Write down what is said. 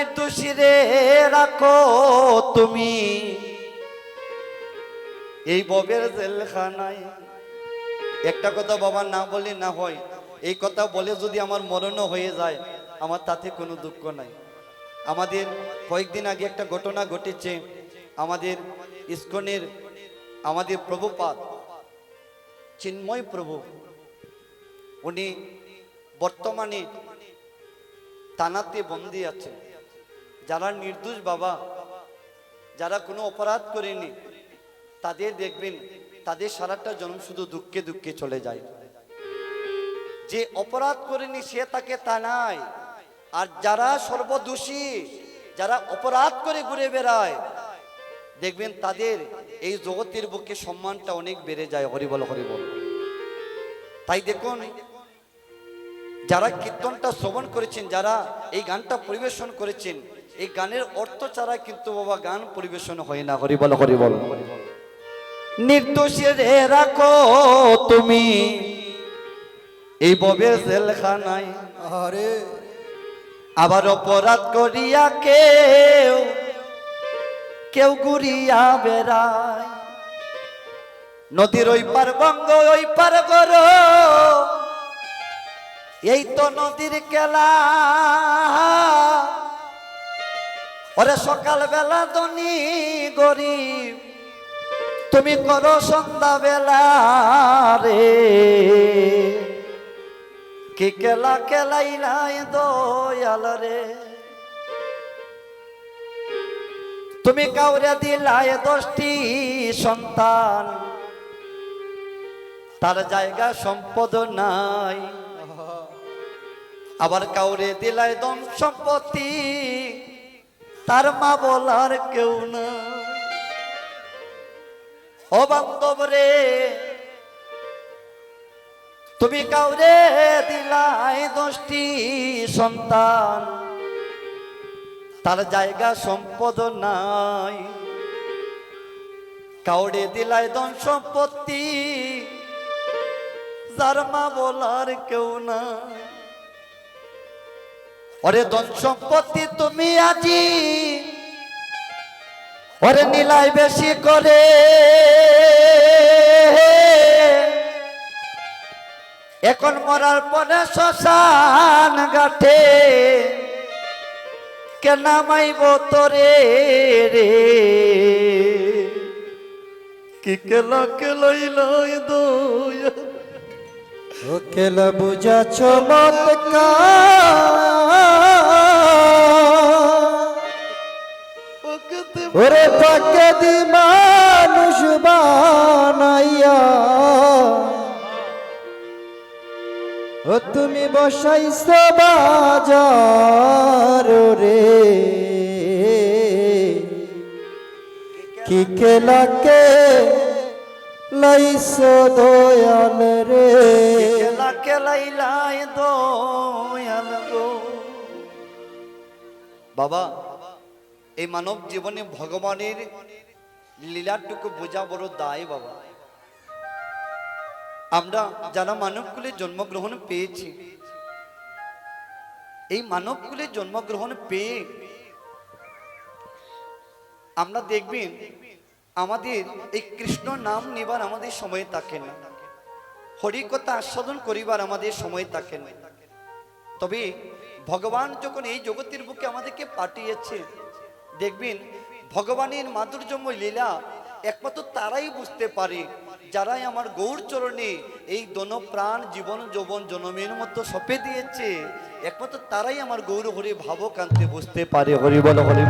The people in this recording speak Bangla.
নির্দোষী রে রাখো তুমি। এই ববের জেলখানায় একটা কথা বাবা না বলে না হয়। এই কথা বলে যদি আমার মরণও হয়ে যায়, আমার তাতে কোনো দুঃখ নাই। আমাদের কয়েকদিন আগে একটা ঘটনা ঘটেছে। আমাদের ইস্কনের আমাদের প্রভুপাত চিন্ময় প্রভু, উনি বর্তমানে তানাতে বন্দি আছে যারা নির্দোষ বাবা, যারা কোনো অপরাধ করেনি, তাদের দেখবেন, তাদের সারাটা জন্ম শুধু দুঃখে দুঃখে চলে যায়। যে অপরাধ করেনি সে তাকে তানায় আর যারা সর্বদোষী, যারা অপরাধ করে ঘুরে বেড়ায়, দেখবেন তাদের এই জগতের বুকে সম্মানটা অনেক বেড়ে যায়, হরিবল হরিবল। তাই দেখুন, যারা কীর্তনটা শ্রবণ করেছেন, যারা এই গানটা পরিবেশন করেছেন এই গানের অর্থ ছাড়া কিন্তু বাবা গান পরিবেশন হয় না হরিবল হরিবল নির্দোষী রে রাখো তুমি। এই ববের জেলখানায়। আরে আবার অপরাধ করিয়া কেউ কেউ ঘুরিয়া বেড়ায়। নদীর ওই পার বঙ্গ ওই পার গর। এই তো নদীর খেলা ওরে সকাল বেলা ধনী গরিব, তুমি করো সন্ধ্যা বেলা রে। কি কেলা কেলাই নাই দয়াল রে। তুমি কাউরে দিলায় দশটি সন্তান, তার জায়গা সম্পদ নাই। আবার কাউরে দিলায় দম সম্পত্তি তার মা বলার কেউ না ও বান্ধব রে, তুমি কাউরে দিলাই দশটি সন্তান। তার জায়গা সম্পদ নাই। কাউরে দিলাই ধন সম্পত্তি, যার মা বলার কেউ না ওরে ধন সম্পত্তি তুমি আজি ওরে নিলাই বেশি করে। এখন মরার পরে শ্মশান গাঠে কেন মাইব তোরে রে? কি কেলা কেলাই লাই দয়া? ও কেলা বুঝা চমৎকার ওরে তাকে দি মানুষ বানাইয়া। ও তুমি বসাইছ বাজার রে। কি কেলাকে লাইছ দয়াল রে। কেলা কেলাই লাই দয়াল গো। বাবা এই মানব জীবনে ভগবানের লীলাটুকু বোঝা বড় দায় বাবা। আমরা যারা মানবকুলে জন্মগ্রহণ পেয়েছি, এই মানবকুলে জন্মগ্রহণ পেয়ে আমরা দেখবেন আমাদের এই কৃষ্ণ নাম নেবার আমাদের সময় থাকে না। হরিকথা আস্বাদন করিবার আমাদের সময় থাকে না। তবে ভগবান যখন এই জগতের বুকে আমাদেরকে পাঠিয়েছে দেখবেন, ভগবানের মাধুর্যময় লীলা একমাত্র তারাই বুঝতে পারে, যারাই আমার গৌর চরণে এই দন প্রাণ জীবন যৌবন জনমের মতো সপে দিয়েছে। একমাত্র তারাই আমার গৌর হরি ভাবকান্তে বুঝতে পারে। হরি বল, হরি